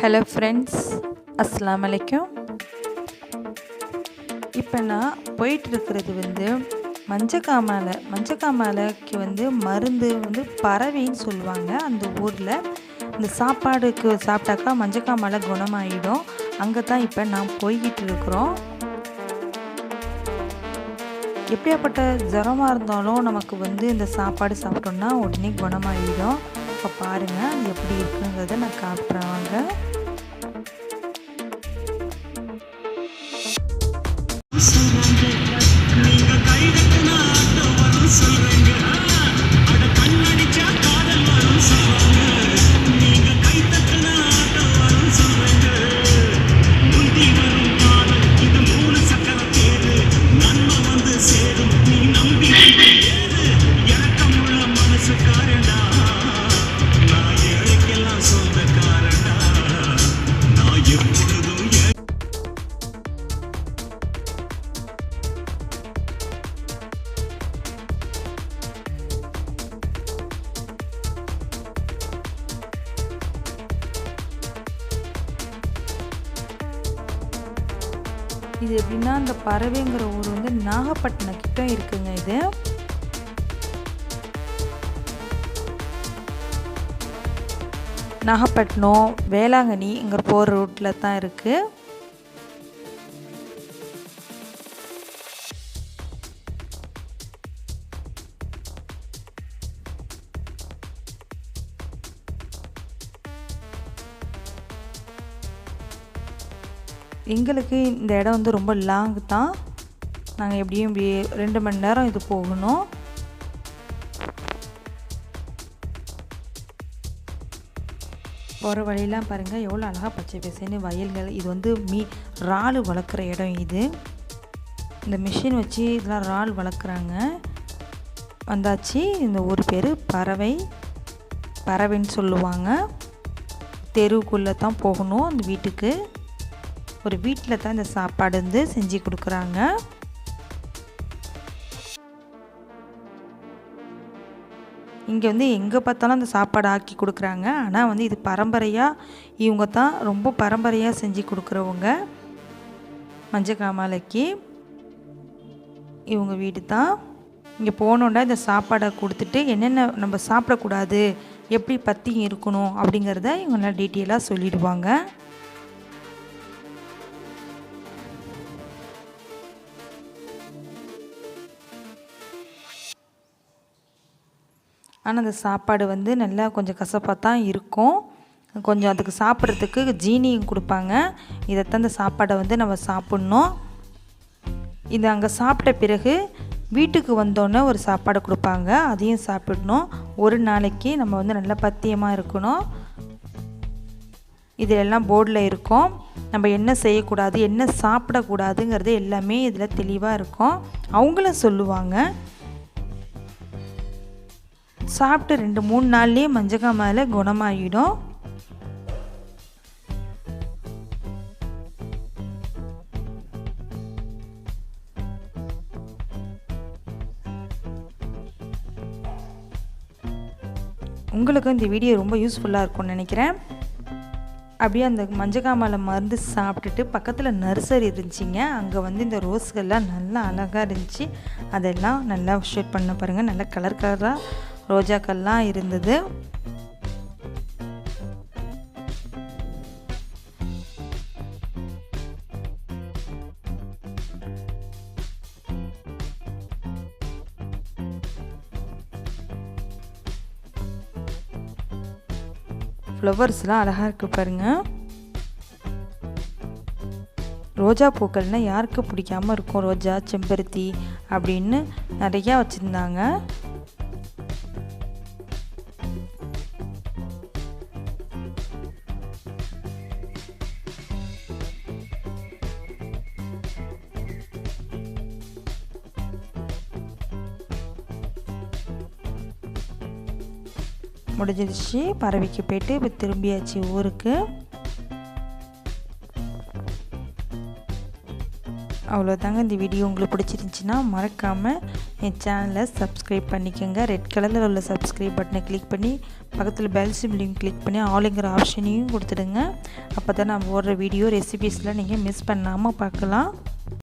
Hello friends அஸ்லாம் அலைக்கும் இப்போ நான் போயிட்டு இருக்கிறது வந்து மஞ்சக்காமலை. மஞ்சக்காமலைக்கு வந்து மருந்து வந்து பறவைன்னு சொல்லுவாங்க. அந்த ஊரில் இந்த சாப்பாடுக்கு சாப்பிட்டாக்கா மஞ்சக்காமலை குணமாயிடும். அங்கே தான் இப்போ நான் போய்கிட்டு இருக்கிறோம் எப்படியாப்பட்ட ஜுரமாக இருந்தாலும் நமக்கு வந்து இந்த சாப்பாடு சாப்பிட்டோம்னா உடனே குணமாயிடும். இப்போ பாருங்கள் அது எப்படி இருக்குங்கிறத நான் காட்டுறேன் வாங்க. நீங்க இது எப்படின்னா அந்த பறவைங்கிற ஊர் வந்து நாகப்பட்டினம் கிட்ட இருக்குங்க இது. நாகப்பட்டினம் வேளாங்கண்ணி இங்கே போகிற ரூட்டில் தான் இருக்குது எங்களுக்கு இந்த இடம் வந்து ரொம்ப லாங் தான். நாங்கள் எப்படியும் இப்படி ரெண்டு மணி நேரம் இது போகணும். போகிற வழியெல்லாம் பாருங்கள் எவ்வளோ அழகாக பச்சை பசேன்னு வயல்கள். இது வந்து மீ இறால் வளர்க்குற இடம் இது. இந்த மிஷின் வச்சு இதெல்லாம் இறால் வளர்க்குறாங்க. வந்தாச்சு இந்த ஊர் பேர் பறவை பறவைன்னு சொல்லுவாங்க. தெருவுக்குள்ளே தான் போகணும் அந்த வீட்டுக்கு. ஒரு வீட்டில் தான் இந்த சாப்பாடு வந்து செஞ்சு கொடுக்குறாங்க. இங்கே வந்து எங்கே பார்த்தாலும் அந்த சாப்பாடு ஆக்கி கொடுக்குறாங்க. ஆனால் வந்து இது பரம்பரையாக இவங்க தான் ரொம்ப பரம்பரையாக செஞ்சு கொடுக்குறவங்க. மஞ்சக்காமலைக்கு இவங்க வீடு தான். இங்கே போனோன்னா இந்த சாப்பாடை கொடுத்துட்டு என்னென்ன நம்ம சாப்பிடக்கூடாது எப்படி பற்றி இருக்கணும் அப்படிங்கிறத இவங்க நல்லா டீட்டெயிலாக சொல்லிடுவாங்க. ஆனால் அந்த சாப்பாடு வந்து நல்லா கொஞ்சம் கசப்பாக தான் இருக்கும். கொஞ்சம் அதுக்கு சாப்பிட்றதுக்கு ஜீனியும் கொடுப்பாங்க. இதைத்தான் அந்த சாப்பாடை வந்து நம்ம சாப்பிட்ணும். இது அங்கே சாப்பிட்ட பிறகு வீட்டுக்கு வந்தோடனே ஒரு சாப்பாடு கொடுப்பாங்க. அதையும் சாப்பிடணும். ஒரு நாளைக்கு நம்ம வந்து நல்லா பத்தியமாக இருக்கணும். இதிலெல்லாம் போர்டில் இருக்கும். நம்ம என்ன செய்யக்கூடாது என்ன சாப்பிடக்கூடாதுங்கிறது எல்லாமே இதில் தெளிவாக இருக்கும். அவங்களும் சொல்லுவாங்க. சாப்பிட்டு ரெண்டு மூணு நாள்லேயே மஞ்சக்காமால குணமாகிடும் உங்களுக்கும் இந்த வீடியோ ரொம்ப யூஸ்ஃபுல்லாக இருக்கும்னு நினைக்கிறேன். அப்படியே அந்த மஞ்சக்காமலை மருந்து சாப்பிட்டுட்டு பக்கத்தில் நர்சரி இருந்துச்சிங்க. அங்கே வந்து இந்த ரோஸ்கள்லாம் நல்லா அழகாக இருந்துச்சு. அதெல்லாம் நல்லா ஷேட் பண்ண பாருங்கள் நல்லா கலர் கலராக ரோஜாக்கள்லாம் இருந்தது. ஃப்ளவர்ஸ்லாம் அழகாக இருக்குது பாருங்கள் ரோஜா பூக்கள்னால் யாருக்கு பிடிக்காமல் இருக்கும்? ரோஜா செம்பருத்தி அப்படின்னு நிறையா வச்சுருந்தாங்க. முடிஞ்சிருச்சு. பறவைக்கு போயிட்டு இப்போ திரும்பியாச்சு ஊருக்கு. அவ்வளோதாங்க இந்த வீடியோ உங்களுக்கு பிடிச்சிருந்துச்சின்னா மறக்காமல் என் சேனலை சப்ஸ்கிரைப் பண்ணிக்கோங்க. ரெட் கலரில் உள்ள சப்ஸ்கிரைப் பட்டனை கிளிக் பண்ணி பக்கத்தில் பெல் சிம்லையும் கிளிக் பண்ணி ஆளுங்கிற ஆப்ஷனையும் கொடுத்துடுங்க. அப்போ தான் நான் போடுற வீடியோ ரெசிபீஸ்லாம் நீங்கள் மிஸ் பண்ணாமல் பார்க்கலாம்.